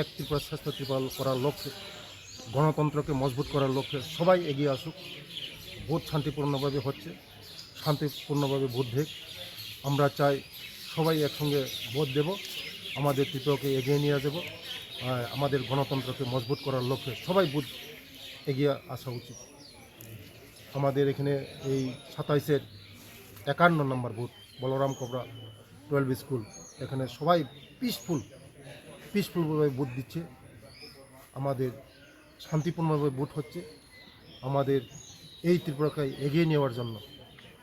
এক ত্রিপুরা শ্রেষ্ঠ ত্রিপাল করার লক্ষ্যে, গণতন্ত্রকে মজবুত করার লক্ষ্যে সবাই এগিয়ে আসুক। ভোট শান্তিপূর্ণভাবে হচ্ছে, শান্তিপূর্ণভাবে ভোট দেখ আমরা চাই সবাই একসঙ্গে ভোট দেব, আমাদের ত্রিপুরাকে এগিয়ে নিয়ে যাব আমাদের গণতন্ত্রকে মজবুত করার লক্ষ্যে সবাই বুথ এগিয়ে আসা উচিত। আমাদের এখানে এই সাতাইশের একান্ন নম্বর বুথ বলরাম কবরা টুয়েলভ স্কুল, এখানে সবাই পিসফুল পিসফুলভাবে বুথ দিচ্ছে। আমাদের শান্তিপূর্ণভাবে বুথ হচ্ছে। আমাদের এই ত্রিপুরাকে এগিয়ে নেওয়ার জন্য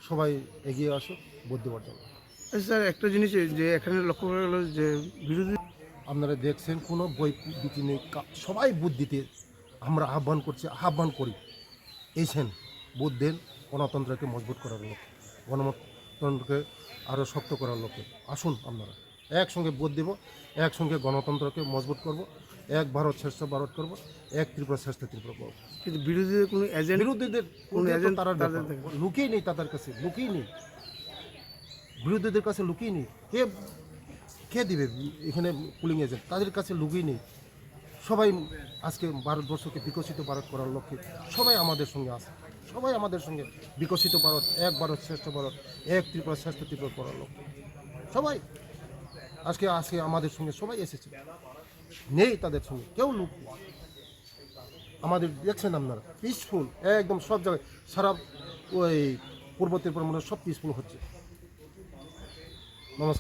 সবাই এগিয়ে আসুক বুথ দেওয়ার জন্য। আচ্ছা, স্যার একটা জিনিস যে এখানে লক্ষ্য করা গেল যে বিরোধী আপনারা দেখছেন কোনো বই দিতে নেই। সবাই বুথ দিতে আমরা আহ্বান করছি আহ্বান করি। এসেন বুথ দেন গণতন্ত্রকে মজবুত করার লক্ষ্যে গণতন্ত্রকে আরও শক্ত করার লক্ষ্যে। আসুন আপনারা। একসঙ্গে বুথ দেব একসঙ্গে গণতন্ত্রকে মজবুত করব এক ভারত শ্রেষ্ঠ ভারত করব এক ত্রিপুরা শ্রেষ্ঠ ত্রিপুরা করব। কিন্তু বিরোধীদের কোনো এজেন্ট বিরোধীদের কোনো এজেন্ট তারা লুকিয়ে নেই তাদের কাছে লুকিয়ে নেই। বিরোধীদের কাছে লুকিয়ে নেই। কে কে দিবে এখানে পুলিং এজেন্ট তাদের কাছে লুকিয়ে নেই। সবাই আজকে ভারতবর্ষকে বিকশিত ভারত করার লক্ষ্যে সবাই আমাদের সঙ্গে আছে। সবাই আমাদের সঙ্গে বিকশিত ভারত এক ভারত শ্রেষ্ঠ ভারত এক ত্রিপুরা শ্রেষ্ঠ ত্রিপুরা করার লক্ষ্যে। সবাই আজকে আজকে আমাদের সঙ্গে সবাই এসেছে। নেই তাদের সঙ্গে, কেউ লুক আমাদের দেখছেন আপনারা পিসফুল একদম সব জায়গায়। সারা ওই পূর্ব ত্রিপুরা মনে সব পিসফুল হচ্ছে। নমস্কার।